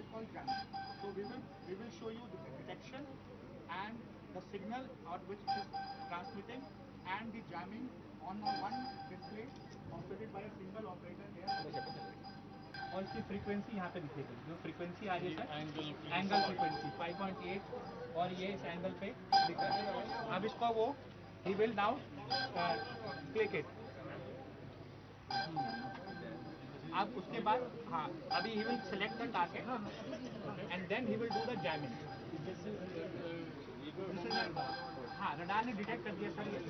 is called jamming. So we will we will show you the detection and the signal out which it is transmitting and the jamming on a one display operated by a single operator here. और इसकी frequency यहाँ पे दिखेगी जो frequency आ रही है angle angle frequency 5.8 और ये इस एंगल पे दिख रहा है अब इसको वो he will now click it अब उसके बाद हाँ अभी he will select the target and then he will do the jamming हाँ। रडार ने डिटेक्ट कर दिया सर ये।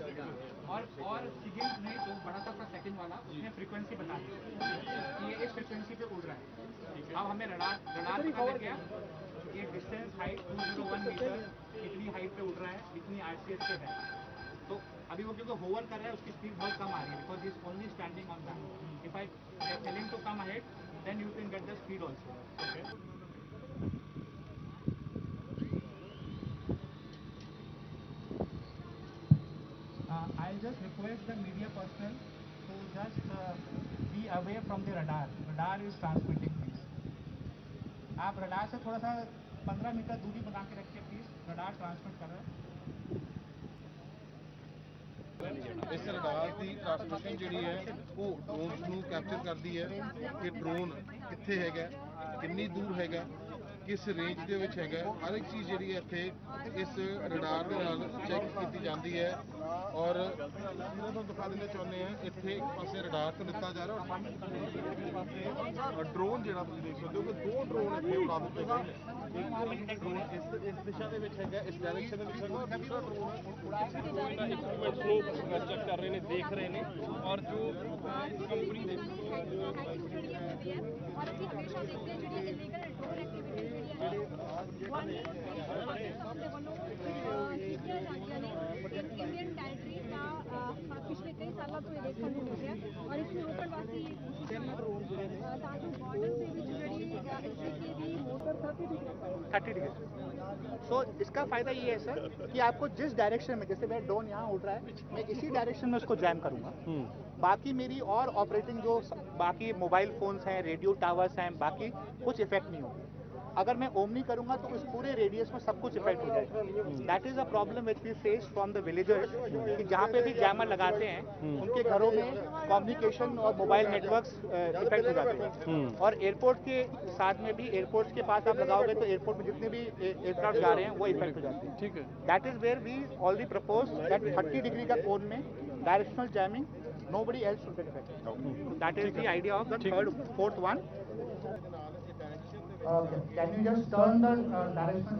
और और सिगिल ने जो बड़ा सा था सेकंड वाला उसने फ्रीक्वेंसी बता दी। कि ये इस फ्रीक्वेंसी पे उड़ रहा है। अब हमें रडार रडार पता लग गया ये डिस्टेंस हाइट 201 मीटर इतनी हाइट पे उड़ रहा है इतनी आरसीएस पे है। तो अभी वो क्योंकि होवर कर रहा है उसकी स्पीड बहुत कम आ रही है because is only standing on that if I tell to come ahead then you can get the speed also Uh, I'll just request the media personnel to just uh, be away from the radar. Radar is. आप radar से थोड़ा सा 15 metre दूरी बना के रखिए please radar transmit कर रहा है। ਇਸ ਰਡਾਰ ਦੀ ਟ੍ਰਾਂਸਮਿਸ਼ਨ ਜਿਹੜੀ ਹੈ, ਉਹ ਡਰੋਨਸ ਨੂੰ ਕੈਪਚਰ ਕਰਦੀ ਹੈ। ਕਿ ਡਰੋਨ ਕਿੱਥੇ ਹੈਗਾ, ਕਿੰਨੀ ਦੂਰ ਹੈਗਾ, ਕਿਸ ਰੇਂਜ ਦੇ ਵਿੱਚ ਹੈਗਾ, ਹਰ ਇੱਕ ਚੀਜ਼ ਜਿਹੜੀ ਹੈ ਇੱਥੇ ਇਸ ਰਡਾਰ ਦੇ ਨਾਲ ਚੈੱਕ ਕੀਤੀ ਜਾਂਦੀ ਹੈ। ਔਰ ਜਿਹੜਾ ਤੁਹਾਨੂੰ ਦਿਖਾ ਦਿੰਦੇ ਚਾਹੁੰਦੇ ਆ ਇੱਥੇ ਇੱਕ ਪਾਸੇ ਰਡਾਰ ਤੋਂ ਦਿੱਤਾ ਜਾ ਰਿਹਾ ਔਰ ਸਾਹਮਣੇ ਇੱਕ ਪਾਸੇ ਡਰੋਨ ਜਿਹੜਾ ਤੁਸੀਂ ਦੇਖ ਸਕਦੇ ਹੋ ਕਿ ਦੋ ਡਰੋਨ ਇੱਥੇ ਉਡਾ ਦਿੱਤੇ ਗਏ ਨੇ ਇੱਕ ਡਰੋਨ ਇਸ ਇਸ ਦਿਸ਼ਾ ਦੇ ਵਿੱਚ ਹੈਗਾ ਇਸ ਡਾਇਰੈਕਸ਼ਨ ਦੇ ਵਿੱਚ ਹੈਗਾ ਔਰ ਦੂਸਰਾ ਡਰੋਨ ਦਾ ਇਕਵਿਪਮੈਂਟ ਫਲੋ ਚੈੱਕ ਕਰ ਰਹੇ ਨੇ ਦੇਖ ਰਹੇ ਨੇ ਔਰ ਜੋ ਇਸ ਕੰਪਨੀ ਦੇ और ਅਸੀਂ ਹਮੇਸ਼ਾ ਦੇਖਦੇ ਹਾਂ ਜਿਹੜੀਆਂ ਇਲੀਗਲ ਡਰੋਨ ਐਕਟੀਵਿਟੀਜ਼ ਜਿਹੜੀਆਂ ਨੇ ਵਨ ਦੇ ਵੱਲੋਂ ਅਹ, ਕੀਤੀਆਂ ਜਾਂਦੀਆਂ ਨੇ ਇੱਕ ਇੰਡੀਅਨ ਟੈਰੀਟਰੀ ਦਾ ਪਿਛਲੇ ਕਈ ਸਾਲਾਂ ਤੋਂ ਇਹ ਦੇਖਣ ਨੂੰ ਮਿਲ ਰਿਹਾ। ਔਰ ਇਸ ਨੂੰ ਰੋਕਣ ਵਾਸਤੇ ਇਹ ਕੋਸ਼ਿਸ਼ ਤਾਂ ਜੋ ਬਾਰਡਰ ਦੇ ਵਿੱਚ ਜਿਹੜੀ थर्टी डिग्री। सो इसका फ़ायदा ये है सर कि आपको जिस डायरेक्शन में जैसे मैं ड्रोन यहाँ उठ रहा है मैं इसी डायरेक्शन में उसको जैम करूँगा। हम्म। बाकी मेरी और ऑपरेटिंग जो बाकी मोबाइल फ़ोन्स हैं रेडियो टावर्स हैं बाकी कुछ इफ़ेक्ट नहीं होगी। अगर मैं ओमनी करूँगा तो इस पूरे रेडियस में सब कुछ इफ़ेक्ट हो जाएगा। That is a problem which we face from the villagers कि जहाँ पे भी जैमर लगाते हैं हम्म। उनके घरों में कम्युनिकेशन और मोबाइल नेटवर्क इफ़ेक्ट हो जाते हैं। हम्म। और एयरपोर्ट के साथ में भी एयरपोर्ट्स के पास आप लगाओगे तो एयरपोर्ट में जितने भी एयरक्राफ्ट जा रहे हैं वो इफ़ेक्ट हो जाते हैं। ठीक है। That is where we already propose that thirty degree का कोन में directional jamming nobody else that is the idea of third fourth one can you just turn direction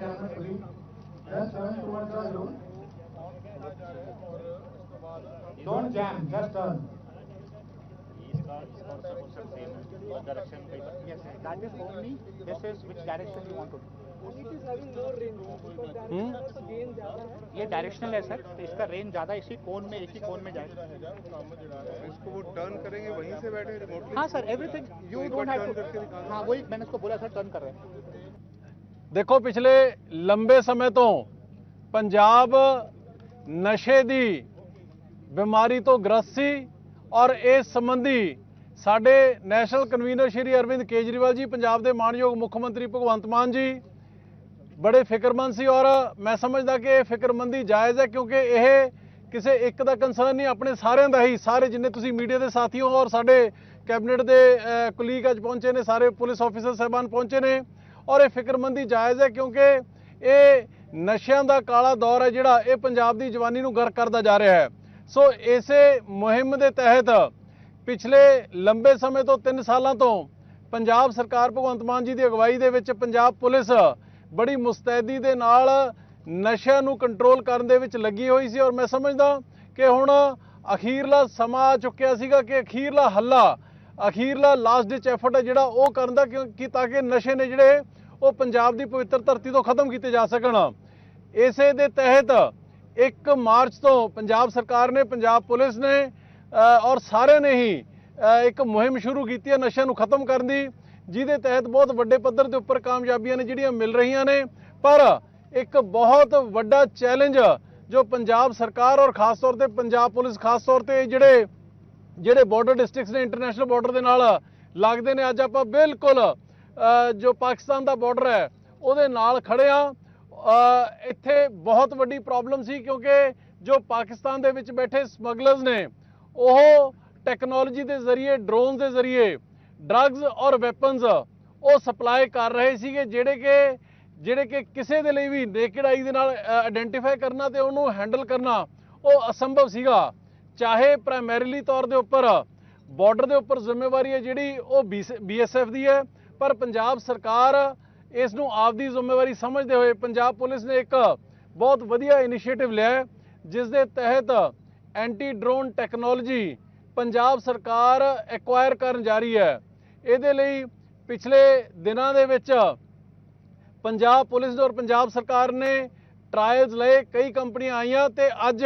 the direction is ये directional है sir तो इसका range ज़्यादा इसी कोन में एक ही कोन में जाएगा इसको वो टर्न करेंगे वहीं से बैठे रिमोटली हाँ sir everything you don't have to हाँ वही मैंने उसको बोला सर टर्न कर रहे हैं। देखो पिछले लंबे समय तो पंजाब नशे दी बीमारी तो ग्रस्त सी ਔਰ ਇਸ ਸੰਬੰਧੀ ਸਾਡੇ ਨੈਸ਼ਨਲ ਕਨਵੀਨਰ ਸ਼੍ਰੀ ਅਰਵਿੰਦ ਕੇਜਰੀਵਾਲ ਜੀ, ਪੰਜਾਬ ਦੇ ਮਾਨਯੋਗ ਮੁੱਖ ਮੰਤਰੀ ਭਗਵੰਤ ਮਾਨ ਜੀ, ਬੜੇ ਫਿਕਰਮੰਦ ਸੀ ਔਰ ਮੈਂ ਸਮਝਦਾ ਕਿ ਇਹ ਫਿਕਰਮੰਦੀ ਜਾਇਜ਼ ਹੈ ਕਿਉਂਕਿ ਇਹ ਕਿਸੇ ਇੱਕ ਦਾ ਕੰਸਰਨ ਨਹੀਂ, ਆਪਣੇ ਸਾਰਿਆਂ ਦਾ ਹੀ, ਸਾਰੇ ਜਿੰਨੇ ਤੁਸੀਂ ਮੀਡੀਆ ਦੇ ਸਾਥੀ ਹੋ ਔਰ ਸਾਡੇ ਕੈਬਨਿਟ ਦੇ ਕੁਲੀਗ ਅੱਜ ਪਹੁੰਚੇ ਨੇ, ਸਾਰੇ ਪੁਲਿਸ ਆਫੀਸਰ ਸਹਿਬਾਨ ਪਹੁੰਚੇ ਨੇ ਔਰ ਇਹ ਫਿਕਰਮੰਦੀ ਜਾਇਜ਼ ਹੈ ਕਿਉਂਕਿ ਇਹ ਨਸ਼ਿਆਂ ਦਾ ਕਾਲਾ ਦੌਰ ਹੈ ਜਿਹੜਾ ਇਹ ਪੰਜਾਬ ਦੀ ਜਵਾਨੀ ਨੂੰ ਗਰ ਕਰਦਾ ਜਾ ਰਿਹਾ ਹੈ। ਸੋ ਇਸੇ ਮੁਹਿੰਮ ਦੇ ਤਹਿਤ ਪਿਛਲੇ ਲੰਬੇ ਸਮੇਂ ਤੋਂ 3 ਸਾਲਾਂ ਤੋਂ ਪੰਜਾਬ ਸਰਕਾਰ ਭਗਵੰਤ ਮਾਨ ਜੀ ਦੀ ਅਗਵਾਈ ਦੇ ਵਿੱਚ ਪੰਜਾਬ ਪੁਲਿਸ ਬੜੀ ਮੁਸਤੈਦੀ ਦੇ ਨਾਲ ਨਸ਼ਿਆਂ ਨੂੰ ਕੰਟਰੋਲ ਕਰਨ ਦੇ ਵਿੱਚ ਲੱਗੀ ਹੋਈ ਸੀ ਔਰ ਮੈਂ ਸਮਝਦਾ ਕਿ ਹੁਣ ਅਖੀਰਲਾ ਸਮਾਂ ਆ ਚੁੱਕਿਆ ਸੀਗਾ ਕਿ ਅਖੀਰਲਾ ਹੱਲਾ, ਅਖੀਰਲਾ ਲਾਸਟ ਡਿਚ ਐਫਰਟ ਹੈ ਜਿਹੜਾ ਉਹ ਕਰਨ ਦਾ ਕਿਉਂ- ਕਿ ਤਾਂ ਕਿ ਨਸ਼ੇ ਨੇ ਜਿਹੜੇ ਉਹ ਪੰਜਾਬ ਦੀ ਪਵਿੱਤਰ ਧਰਤੀ ਤੋਂ ਖਤਮ ਕੀਤੇ ਜਾ ਸਕਣ। ਇਸੇ ਦੇ ਤਹਿਤ 1 ਮਾਰਚ ਤੋਂ ਪੰਜਾਬ ਸਰਕਾਰ ਨੇ, ਪੰਜਾਬ ਪੁਲਿਸ ਨੇ ਔਰ ਸਾਰਿਆਂ ਨੇ ਹੀ ਇੱਕ ਮੁਹਿੰਮ ਸ਼ੁਰੂ ਕੀਤੀ ਹੈ ਨਸ਼ਿਆਂ ਨੂੰ ਖਤਮ ਕਰਨ ਦੀ, ਜਿਹਦੇ ਤਹਿਤ ਬਹੁਤ ਵੱਡੇ ਪੱਧਰ ਦੇ ਉੱਪਰ ਕਾਮਯਾਬੀਆਂ ਨੇ ਜਿਹੜੀਆਂ ਮਿਲ ਰਹੀਆਂ ਨੇ। ਪਰ ਇੱਕ ਬਹੁਤ ਵੱਡਾ ਚੈਲੰਜ ਜੋ ਪੰਜਾਬ ਸਰਕਾਰ ਔਰ ਖਾਸ ਤੌਰ ਤੇ ਪੰਜਾਬ ਪੁਲਿਸ, ਖਾਸ ਤੌਰ ਤੇ ਜਿਹੜੇ ਜਿਹੜੇ ਬਾਰਡਰ ਡਿਸਟ੍ਰਿਕਟਸ ਨੇ ਇੰਟਰਨੈਸ਼ਨਲ ਬਾਰਡਰ ਦੇ ਨਾਲ ਲੱਗਦੇ ਨੇ, ਅੱਜ ਆਪਾਂ ਬਿਲਕੁਲ ਜੋ ਪਾਕਿਸਤਾਨ ਦਾ ਬਾਰਡਰ ਹੈ, ਉਹਦੇ ਨਾਲ ਖੜੇ ਆ ਇੱਥੇ ਬਹੁਤ ਵੱਡੀ ਪ੍ਰੋਬਲਮ ਸੀ ਕਿਉਂਕਿ ਜੋ ਪਾਕਿਸਤਾਨ ਦੇ ਵਿੱਚ ਬੈਠੇ ਸਮਗਲਰਸ ਨੇ, ਉਹ ਟੈਕਨੋਲੋਜੀ ਦੇ ਜ਼ਰੀਏ ਡਰੋਨ ਦੇ ਜ਼ਰੀਏ ਡਰੱਗਸ ਔਰ ਵੈਪਨਸ ਉਹ ਸਪਲਾਈ ਕਰ ਰਹੇ ਸੀਗੇ, ਜਿਹੜੇ ਕਿ ਜਿਹੜੇ ਕਿ ਕਿਸੇ ਦੇ ਲਈ ਵੀ ਨੇਕਡ ਆਈ ਦੇ ਨਾਲ ਆਇਡੈਂਟੀਫਾਈ ਕਰਨਾ ਤੇ ਉਹਨੂੰ ਹੈਂਡਲ ਕਰਨਾ, ਉਹ ਅਸੰਭਵ ਸੀਗਾ। ਚਾਹੇ ਪ੍ਰਾਇਮਰੀਲੀ ਤੌਰ ਦੇ ਉੱਪਰ ਬਾਰਡਰ ਦੇ ਉੱਪਰ ਜ਼ਿੰਮੇਵਾਰੀ ਹੈ ਜਿਹੜੀ, ਉਹ ਬੀਐਸਐਫ ਦੀ ਹੈ, ਪਰ ਪੰਜਾਬ ਸਰਕਾਰ ਇਸ ਨੂੰ ਆਪਦੀ ਜ਼ਿੰਮੇਵਾਰੀ ਸਮਝਦੇ ਹੋਏ ਪੰਜਾਬ ਪੁਲਿਸ ਨੇ ਇੱਕ ਬਹੁਤ ਵਧੀਆ ਇਨੀਸ਼ੀਏਟਿਵ ਲਿਆ ਜਿਸ ਦੇ ਤਹਿਤ ਐਂਟੀ ਡਰੋਨ ਟੈਕਨੋਲੋਜੀ ਪੰਜਾਬ ਸਰਕਾਰ ਐਕਵਾਇਰ ਕਰਨ ਜਾ ਰਹੀ ਹੈ। ਇਹਦੇ ਲਈ ਪਿਛਲੇ ਦਿਨਾਂ ਦੇ ਵਿੱਚ ਪੰਜਾਬ ਪੁਲਿਸ ਔਰ ਪੰਜਾਬ ਸਰਕਾਰ ਨੇ ਟਰਾਇਲਸ ਲਏ, ਕਈ ਕੰਪਨੀਆਂ ਆਈਆਂ ਤੇ ਅੱਜ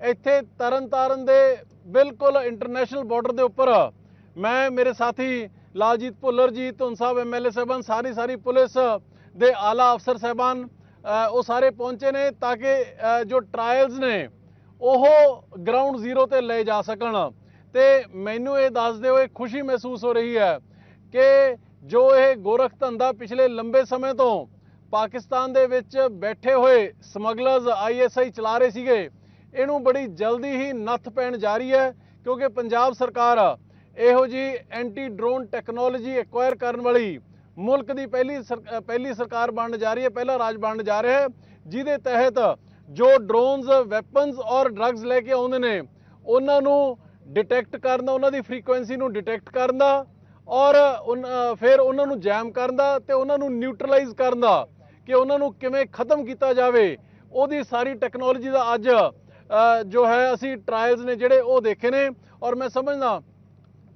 ਇੱਥੇ ਤਰਨਤਾਰਨ ਦੇ ਬਿਲਕੁਲ ਇੰਟਰਨੈਸ਼ਨਲ ਬਾਰਡਰ ਦੇ ਉੱਪਰ ਮੈਂ ਮੇਰੇ ਸਾਥੀ ਲਾਲਜੀਤ ਭੁੱਲਰ ਜੀ ਧੁੰਨ ਸਾਹਿਬ ਐਮਐਲਏ ਸਾਹਿਬਾਨ, ਸਾਰੀ ਸਾਰੀ ਪੁਲਿਸ ਦੇ ਆਲਾ ਅਫਸਰ ਸਾਹਿਬਾਨ ਉਹ ਸਾਰੇ ਪਹੁੰਚੇ ਨੇ ਤਾਂ ਕਿ ਜੋ ਟਰਾਇਲਸ ਨੇ, ਉਹ ਗਰਾਊਂਡ ਜ਼ੀਰੋ ਤੇ ਲੈ ਜਾ ਸਕਣ। ਤੇ ਮੈਨੂੰ ਇਹ ਦੱਸਦੇ ਹੋਏ ਖੁਸ਼ੀ ਮਹਿਸੂਸ ਹੋ ਰਹੀ ਹੈ ਕਿ ਜੋ ਇਹ ਗੋਰਖ ਧੰਦਾ ਪਿਛਲੇ ਲੰਬੇ ਸਮੇਂ ਤੋਂ ਪਾਕਿਸਤਾਨ ਦੇ ਵਿੱਚ ਬੈਠੇ ਹੋਏ ਸਮਗਲਰਸ ਆਈਐਸਆਈ ਚਲਾ ਰਹੇ ਸੀਗੇ, ਇਹਨੂੰ ਬੜੀ ਜਲਦੀ ਹੀ ਨੱਥ ਪੈਣ ਜਾ ਰਹੀ ਹੈ, ਕਿਉਂਕਿ ਪੰਜਾਬ ਸਰਕਾਰ ਇਹੋ ਜੀ ਐਂਟੀ ਡਰੋਨ ਟੈਕਨੋਲੋਜੀ ਐਕਵਾਇਰ ਕਰਨ ਵਾਲੀ ਮੁਲਕ ਦੀ ਪਹਿਲੀ ਸਰ- ਪਹਿਲੀ ਸਰਕਾਰ ਬਣਨ ਜਾ ਰਹੀ ਹੈ, ਪਹਿਲਾ ਰਾਜ ਬਣਨ ਜਾ ਰਿਹਾ ਹੈ, ਜਿਹਦੇ ਤਹਿਤ ਜੋ ਡਰੋਨਸ ਵੈਪਨਸ ਔਰ ਡਰੱਗਸ ਲੈ ਕੇ ਆਉਂਦੇ ਨੇ, ਉਹਨਾਂ ਨੂੰ ਡਿਟੈਕਟ ਕਰਨ ਦਾ, ਉਹਨਾਂ ਦੀ ਫ੍ਰੀਕੁਐਂਸੀ ਨੂੰ ਡਿਟੈਕਟ ਕਰਨ ਦਾ ਔਰ ਉਨ- ਫਿਰ ਉਹਨਾਂ ਨੂੰ ਜੈਮ ਕਰਨ ਦਾ ਤੇ ਉਹਨਾਂ ਨੂੰ ਨਿਊਟਰਲਾਈਜ਼ ਕਰਨ ਦਾ ਕਿ ਉਹਨਾਂ ਨੂੰ ਕਿਵੇਂ ਖਤਮ ਕੀਤਾ ਜਾਵੇ। ਉਹਦੀ ਸਾਰੀ ਟੈਕਨੋਲੋਜੀ ਦਾ ਅੱਜ ਜੋ ਹੈ, ਅਸੀਂ ਟਰਾਇਲਸ ਨੇ ਜਿਹੜੇ ਉਹ ਦੇਖੇ ਨੇ ਔਰ ਮੈਂ ਸਮਝਦਾ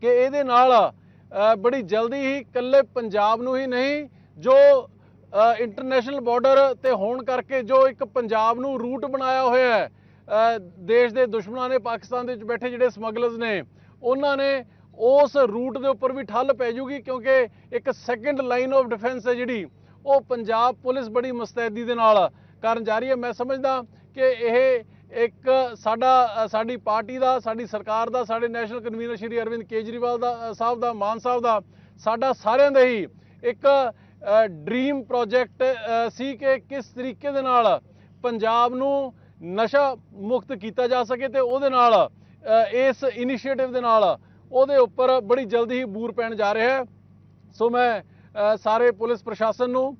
ਕਿ ਇਹਦੇ ਨਾਲ ਬੜੀ ਜਲਦੀ ਹੀ ਇਕੱਲੇ ਪੰਜਾਬ ਨੂੰ ਹੀ ਨਹੀਂ, ਜੋ ਇੰਟਰਨੈਸ਼ਨਲ ਬਾਰਡਰ ਤੇ ਹੋਣ ਕਰਕੇ ਜੋ ਇੱਕ ਪੰਜਾਬ ਨੂੰ ਰੂਟ ਬਣਾਇਆ ਹੋਇਆ ਹੈ ਦੇਸ਼ ਦੇ ਦੁਸ਼ਮਣਾਂ ਨੇ ਪਾਕਿਸਤਾਨ ਦੇ ਵਿੱਚ ਬੈਠੇ ਜਿਹੜੇ ਸਮਗਲਰਸ ਨੇ, ਉਹਨਾਂ ਨੇ ਉਸ ਰੂਟ ਦੇ ਉੱਪਰ ਵੀ ਠੱਲ ਪੈ ਜੂਗੀ ਕਿਉਂਕਿ ਇੱਕ ਸੈਕੰਡ ਲਾਈਨ ਆਫ ਡਿਫੈਂਸ ਹੈ ਜਿਹੜੀ, ਉਹ ਪੰਜਾਬ ਪੁਲਿਸ ਬੜੀ ਮੁਸਤੈਦੀ ਦੇ ਨਾਲ ਕਰਨ ਜਾ ਰਹੀ ਹੈ। ਮੈਂ ਸਮਝਦਾ ਕਿ ਇਹ ਇੱਕ ਸਾਡਾ ਸਾਡੀ ਪਾਰਟੀ ਦਾ, ਸਾਡੀ ਸਰਕਾਰ ਦਾ, ਸਾਡੇ ਨੈਸ਼ਨਲ ਕਨਵੀਨਰ ਸ਼੍ਰੀ ਅਰਵਿੰਦ ਕੇਜਰੀਵਾਲ ਦਾ ਸਾਹਿਬ ਦਾ, ਮਾਨ ਸਾਹਿਬ ਦਾ, ਸਾਡਾ ਸਾਰਿਆਂ ਦਾ ਹੀ ਇੱਕ ਡ੍ਰੀਮ ਪ੍ਰੋਜੈਕਟ ਸੀ ਕਿ ਕਿਸ ਤਰੀਕੇ ਦੇ ਨਾਲ ਪੰਜਾਬ ਨੂੰ ਨਸ਼ਾ ਮੁਕਤ ਕੀਤਾ ਜਾ ਸਕੇ ਤੇ ਉਹਦੇ ਨਾਲ ਇਸ ਇਨੀਸ਼ੀਏਟਿਵ ਦੇ ਨਾਲ ਉਹਦੇ ਉੱਪਰ ਬੜੀ ਜਲਦੀ ਹੀ ਬੂਰ ਪੈਣ ਜਾ ਰਿਹਾ ਹੈ। ਸੋ ਮੈਂ ਸਾਰੇ ਪੁਲਿਸ ਪ੍ਰਸ਼ਾਸਨ ਨੂੰ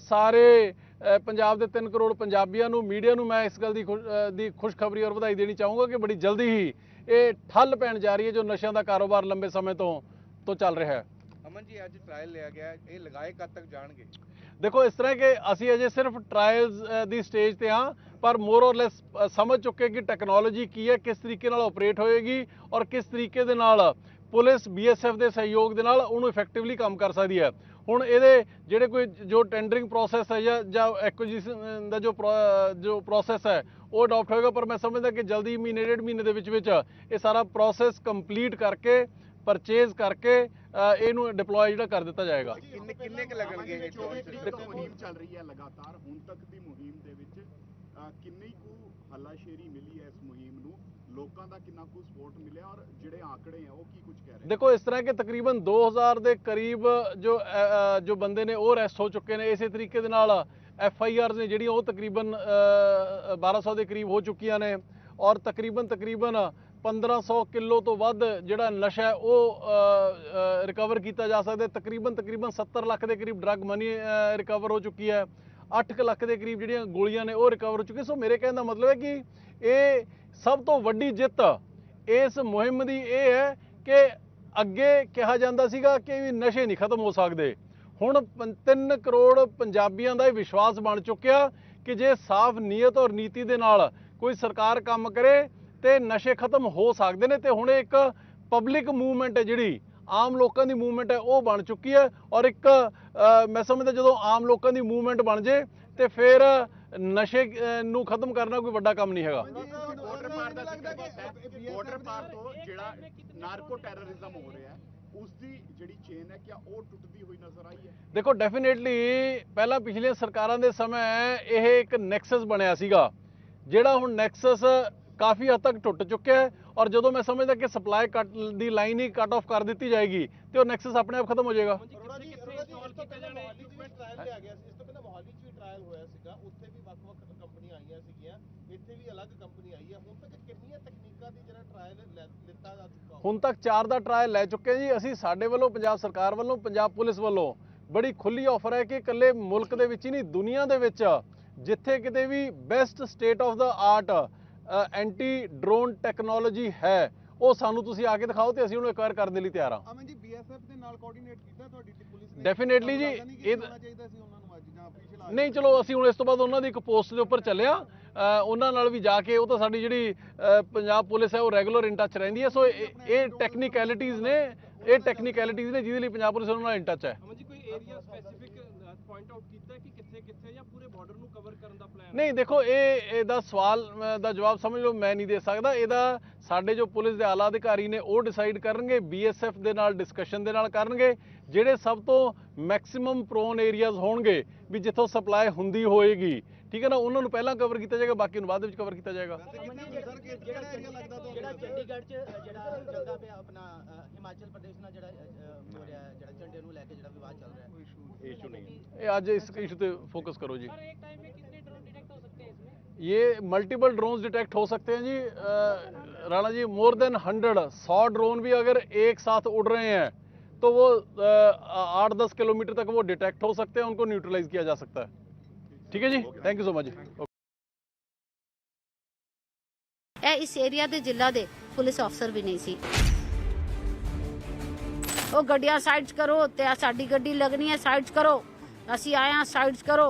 ਸਾਰੇ ਪੰਜਾਬ ਦੇ 3 ਕਰੋੜ ਪੰਜਾਬੀਆਂ ਨੂੰ ਮੀਡੀਆ ਨੂੰ ਮੈਂ ਇਸ ਗੱਲ ਦੀ ਦੀ ਖੁਸ਼ਖਬਰੀ ਔਰ ਵਧਾਈ ਦੇਣੀ ਚਾਹੂੰਗਾ ਕਿ ਬੜੀ ਜਲਦੀ ਹੀ ਇਹ ਠੱਲ ਪੈਣ ਜਾ ਰਹੀ ਹੈ ਜੋ ਨਸ਼ਿਆਂ ਦਾ ਕਾਰੋਬਾਰ ਲੰਬੇ ਸਮੇਂ ਤੋਂ ਤੋਂ ਚੱਲ ਰਿਹਾ ਹੈ ਅਮਨ ਜੀ ਅੱਜ ਟ੍ਰਾਇਲ ਲਿਆ ਗਿਆ ਹੈ। ਇਹ ਲਗਾਏ ਕਦ ਤੱਕ ਜਾਣਗੇ ਦੇਖੋ ਇਸ ਤਰ੍ਹਾਂ ਕਿ ਅਸੀਂ ਅਜੇ ਸਿਰਫ ਟ੍ਰਾਇਲਸ ਦੀ ਸਟੇਜ ਤੇ ਹਾਂ ਪਰ ਮੋਰ ਔਰ ਲੈਸ ਸਮਝ ਚੁੱਕੇ ਕਿ ਟੈਕਨੋਲੋਜੀ ਕੀ ਹੈ ਕਿਸ ਤਰੀਕੇ ਨਾਲ ਆਪਰੇਟ ਹੋਏਗੀ ਔਰ ਕਿਸ ਤਰੀਕੇ ਦੇ ਨਾਲ ਪੁਲਿਸ ਬੀਐਸਐਫ ਦੇ ਸਹਿਯੋਗ ਦੇ ਨਾਲ ਉਹਨੂੰ ਇਫੈਕਟਿਵਲੀ ਕੰਮ ਕਰ ਸਕਦੀ ਹੈ ਹੁਣ ਇਹਦੇ ਜਿਹੜੇ ਕੋਈ ਜੋ ਟੈਂਡਰਿੰਗ ਪ੍ਰੋਸੈਸ ਹੈ ਜਾਂ ਜਾਂ ਐਕੁਜੀਸ਼ਨ ਦਾ ਜੋ ਪ੍ਰੋ- ਜੋ ਪ੍ਰੋਸੈਸ ਹੈ ਉਹ ਅਡਾਪਟ ਹੋਏਗਾ ਪਰ ਮੈਂ ਸਮਝਦਾ ਕਿ ਜਲਦੀ ਮਹੀਨੇ ਡੇਢ ਮਹੀਨੇ ਦੇ ਵਿੱਚ ਵਿੱਚ ਇਹ ਸਾਰਾ ਪ੍ਰੋਸੈਸ ਕੰਪਲੀਟ ਕਰਕੇ ਪਰਚੇਜ਼ ਕਰਕੇ ਇਹਨੂੰ ਡਿਪਲੋਏ ਜਿਹੜਾ ਕਰ ਦਿੱਤਾ ਜਾਏਗਾ। ਕਿੰਨੇ ਕਿੰਨੇ ਕ ਲੱਗਣਗੇ ਇਹ 24 ਤਰੀਕ ਤੋਂ ਮੁਹਿੰਮ ਚੱਲ ਰਹੀ ਹੈ ਲਗਾਤਾਰ। ਹੁਣ ਤੱਕ ਦੀ ਮੁਹਿੰਮ ਦੇ ਵਿੱਚ ਕਿੰਨੀ ਕੁ ਹੱਲਾਸ਼ੇਰੀ ਮਿਲੀ ਹੈ ਇਸ ਮੁਹਿੰਮ ਨੂੰ? ਲੋਕਾਂ ਦਾ ਕਿੰਨਾ ਕੁ ਸਪੋਰਟ ਮਿਲਿਆ ਔਰ ਜਿਹੜੇ ਆંકੜੇ ਆ ਉਹ ਕੀ ਕੁਝ ਕਹਿ ਰਹੇ ਦੇਖੋ ਇਸ ਤਰ੍ਹਾਂ ਕਿ ਤਕਰੀਬਨ 2000 ਦੇ ਕਰੀਬ ਜੋ ਜੋ ਬੰਦੇ ਨੇ ਉਹ ਅਰੈਸਟ ਹੋ ਚੁੱਕੇ ਨੇ। ਇਸੇ ਤਰੀਕੇ ਦੇ ਨਾਲ ਐਫ ਆਈ ਆਰ ਨੇ ਜਿਹੜੀਆਂ ਉਹ ਤਕਰੀਬਨ ਅ, 1200 ਦੇ ਕਰੀਬ ਹੋ ਚੁੱਕੀਆਂ ਨੇ ਔਰ ਤਕਰੀਬਨ ਤਕਰੀਬਨ 1500 ਕਿਲੋ ਤੋਂ ਵੱਧ ਜਿਹੜਾ ਨਸ਼ਾ ਹੈ ਉਹ ਰਿਕਵਰ ਕੀਤਾ ਜਾ ਸਕਦਾ ਤਕਰੀਬਨ ਤਕਰੀਬਨ 70 ਲੱਖ ਦੇ ਕਰੀਬ ਡਰੱਗ ਮਨੀ ਰਿਕਵਰ ਹੋ ਚੁੱਕੀ ਹੈ। 8 ਲੱਖ ਦੇ ਕਰੀਬ ਜਿਹੜੀਆਂ ਗੋਲੀਆਂ ਨੇ ਉਹ ਰਿਕਵਰ ਹੋ ਚੁੱਕੀ ਸੋ ਮੇਰੇ ਕਹਿਣ ਦਾ ਮਤਲਬ ਹੈ ਕਿ ਇਹ ਸਭ ਤੋਂ ਵੱਡੀ ਜਿੱਤ ਇਸ ਮੁਹਿੰਮ ਦੀ ਇਹ ਹੈ ਕਿ ਅੱਗੇ ਕਿਹਾ ਜਾਂਦਾ ਸੀਗਾ ਕਿ ਵੀ ਨਸ਼ੇ ਨਹੀਂ ਖਤਮ ਹੋ ਸਕਦੇ। ਹੁਣ 3 ਕਰੋੜ ਪੰਜਾਬੀਆਂ ਦਾ ਇਹ ਵਿਸ਼ਵਾਸ ਬਣ ਚੁੱਕਿਆ ਕਿ ਜੇ ਸਾਫ਼ ਨੀਅਤ ਔਰ ਨੀਤੀ ਦੇ ਨਾਲ ਕੋਈ ਸਰਕਾਰ ਕੰਮ ਕਰੇ ਤੇ ਨਸ਼ੇ ਖਤਮ ਹੋ ਸਕਦੇ ਨੇ, ਤੇ ਹੁਣ ਇਹ ਇੱਕ ਪਬਲਿਕ ਮੂਵਮੈਂਟ ਹੈ ਜਿਹੜੀ, ਆਮ ਲੋਕਾਂ ਦੀ ਮੂਵਮੈਂਟ ਹੈ, ਉਹ ਬਣ ਚੁੱਕੀ ਹੈ ਔਰ ਇੱਕ ਮੈਂ ਸਮਝਦਾ ਜਦੋਂ ਆਮ ਲੋਕਾਂ ਦੀ ਮੂਵਮੈਂਟ ਬਣ ਜੇ ਤੇ ਫਿਰ ਨਸ਼ੇ ਨੂੰ ਖਤਮ ਕਰਨਾ ਕੋਈ ਵੱਡਾ ਕੰਮ ਨਹੀਂ ਹੈਗਾ। ਪਾਰ ਦਾ ਜ਼ਿਕਰ ਬਾਰਡਰ ਪਾਰ ਤੋਂ ਜਿਹੜਾ ਨਾਰਕੋ ਟੈਰਰਿਜ਼ਮ ਹੋ ਰਿਹਾ ਹੈ ਉਸ ਦੀ ਜਿਹੜੀ ਚੇਨ ਹੈ ਕਿਆ ਉਹ ਟੁੱਟਦੀ ਹੋਈ ਨਜ਼ਰ ਆਈ ਹੈ? ਦੇਖੋ ਡੈਫੀਨੇਟਲੀ ਪਹਿਲਾਂ ਪਿਛਲੀਆਂ ਸਰਕਾਰਾਂ ਦੇ ਸਮੇਂ ਇਹ ਇੱਕ ਨੈਕਸਸ ਬਣਿਆ ਸੀਗਾ ਜਿਹੜਾ ਹੁਣ ਨੈਕਸਸ ਕਾਫੀ ਹੱਦ ਤੱਕ ਟੁੱਟ ਚੁੱਕਿਆ ਹੈ ਔਰ ਜਦੋਂ ਮੈਂ ਸਮਝਦਾ ਕਿ ਸਪਲਾਈ ਕੱਟ ਦੀ ਲਾਈਨ ਹੀ ਕੱਟ ਆਫ ਕਰ ਦਿੱਤੀ ਜਾਏਗੀ ਤੇ ਉਹ ਨੈਕਸਸ ਆਪਣੇ ਆਪ ਖਤਮ ਹੋ ਜਾਏਗਾ। ਟ੍ਰਾਇਲ ਹੋਇਆ ਸੀਗਾ ਉੱਥੇ ਵੀ ਵੱਖ-ਵੱਖ ਕੰਪਨੀਆਂ ਆਈਆਂ ਸੀਗੀਆਂ ਇੱਥੇ ਵੀ ਅਲੱਗ ਕੰਪਨੀ ਆਈ ਹੈ। ਹੁਣ ਤੱਕ ਕਿੰਨੀਆਂ ਤਕਨੀਕਾਂ ਦੀ ਜਿਹੜਾ ਟ੍ਰਾਇਲ ਲਿੱਤਾ ਜਾ ਚੁੱਕਾ ਹੁਣ ਤੱਕ 4 ਦਾ ਟਰਾਇਲ ਲੈ ਚੁੱਕੇ ਜੀ। ਅਸੀਂ ਸਾਡੇ ਵੱਲੋਂ ਪੰਜਾਬ ਸਰਕਾਰ ਵੱਲੋਂ ਪੰਜਾਬ ਪੁਲਿਸ ਵੱਲੋਂ ਬੜੀ ਖੁੱਲੀ ਆਫਰ ਹੈ ਕਿ ਇਕੱਲੇ ਮੁਲਕ ਦੇ ਵਿੱਚ ਹੀ ਨਹੀਂ ਦੁਨੀਆ ਦੇ ਵਿੱਚ ਜਿੱਥੇ ਕਿਤੇ ਵੀ best state of the art anti drone technology ਹੈ ਉਹ ਸਾਨੂੰ ਤੁਸੀਂ ਆ ਕੇ ਦਿਖਾਓ ਤੇ ਅਸੀਂ ਉਹਨੂੰ ਐਕਵਾਇਰ ਕਰਨ ਦੇ ਲਈ ਤਿਆਰ ਹਾਂ। ਅਮਨ ਜੀ ਬੀਐਸਐਫ ਦੇ ਨਾਲ ਕੋਆਰਡੀਨੇਟ ਕੀਤਾ ਤੁਹਾਡੀ ਪੁਲਿਸ ਨੇ? Definitely ਜੀ, ਇਹ- ਨਹੀਂ ਚਲੋ ਅਸੀਂ ਹੁਣ ਇਸ ਤੋਂ ਬਾਅਦ ਉਹਨਾਂ ਦੀ ਇੱਕ ਪੋਸਟ ਦੇ ਉੱਪਰ ਚੱਲਿਆ ਉਹਨਾਂ ਨਾਲ ਵੀ ਜਾ ਕੇ ਉਹ ਤਾਂ ਸਾਡੀ ਜਿਹੜੀ ਪੰਜਾਬ ਪੁਲਿਸ ਹੈ ਉਹ ਰੈਗੂਲਰ ਇਨ ਟੱਚ ਰਹਿੰਦੀ ਹੈ। ਸੋ ਇਹ- ਟੈਕਨੀਕੈਲਿਟੀਜ਼ ਨੇ ਇਹ ਟੈਕਨੀਕੈਲਿਟੀਜ਼ ਨੇ ਜਿਹਦੇ ਲਈ ਪੰਜਾਬ ਪੁਲਿਸ ਉਹਨਾਂ ਨਾਲ ਇਨ ਟੱਚ ਹੈ। ਅਮਨ ਜੀ ਕੋਈ ਏਰੀਆ ਸਪੈਸੀਫਿਕ ਪੁਆਇੰਟ ਆਊਟ ਕੀਤਾ ਹੈ ਕਿ ਕਿੱਥੇ ਕਿੱਥੇ ਜਾਂ ਪੂਰੇ ਬਾਰਡਰ ਨੂੰ ਕਵਰ ਕਰਨ ਦਾ ਪਲਾਨ ਨਹੀਂ ਦੇਖੋ ਇਹ ਇਹਦਾ ਸਵਾਲ ਦਾ ਜਵਾਬ ਸਮਝ ਲਓ ਮੈਂ ਨਹੀਂ ਦੇ ਸਕਦਾ। ਇਹਦਾ ਸਾਡੇ ਜੋ ਪੁਲਿਸ ਦੇ ਆਲਾ ਅਧਿਕਾਰੀ ਨੇ ਉਹ ਡਿਸਾਈਡ ਕਰਨਗੇ ਬੀਐਸਐਫ ਦੇ ਨਾਲ ਡਿਸਕਸ਼ਨ ਦੇ ਨਾਲ ਕਰਨਗੇ। ਜਿਹੜੇ ਸਭ ਤੋਂ ਮੈਕਸਿਮਮ ਪ੍ਰੋਨ ਏਰੀਆਜ਼ ਹੋਣਗੇ ਵੀ ਜਿੱਥੋਂ ਸਪਲਾਈ ਹੁੰਦੀ ਹੋਏਗੀ ਠੀਕ ਹੈ ਨਾ ਉਹਨਾਂ ਨੂੰ ਪਹਿਲਾਂ ਕਵਰ ਕੀਤਾ ਜਾਏਗਾ ਬਾਕੀ ਨੂੰ ਬਾਅਦ ਵਿੱਚ ਕਵਰ ਕੀਤਾ ਜਾਏਗਾ ਜਿਹੜਾ ਚੰਡੀਗੜ੍ਹ ਚ ਜਿਹੜਾ ਚੱਲਦਾ ਪਿਆ ਆਪਣਾ ਅ, ਹਿਮਾਚਲ ਪ੍ਰਦੇਸ਼ ਨਾਲ ਜਿਹੜਾ ਅ, ਅ, ਹੋ ਰਿਹਾ ਹੈ, ਜਿਹੜਾ ਝੰਡੇ ਨੂੰ ਲੈ ਕੇ ਜਿਹੜਾ ਵਿਵਾਦ ਚੱਲ ਰਿਹਾ ਹੈ ਇਹ ਅੱਜ ਇਸ ਇਸ਼ੂ ਤੇ फोकस करो जी सर एक टाइम में कितने ड्रोन डिटेक्ट हो सकते हैं इसमें ये मल्टीपल ड्रोन्स डिटेक्ट हो सकते हैं जी अ, Rana ji more than hundred सौ ड्रोन भी अगर एक साथ उड़ रहे हैं तो वो आठ दस किलोमीटर तक वो डिटेक्ट हो सकते हैं उनको न्यूट्रलाइज किया जा सकता है ठीक है ji thank you so much ji ਇਹ ਇਸ ਏਰੀਆ ਦੇ ਜ਼ਿਲ੍ਹਾ ਦੇ ਪੁਲਿਸ ਅਫਸਰ ਵੀ ਨਹੀਂ ਸੀ ਉਹ ਗੱਡੀਆਂ ਸਾਈਡਸ ਕਰੋ ਤੇ ਆਹ ਸਾਡੀ ਗੱਡੀ ਲੱਗਣੀ ਹੈ ਸਾਈਡਸ ਕਰੋ ਅਸੀਂ ਆਏ ਹਾਂ ਸਾਈਡਸ ਕਰੋ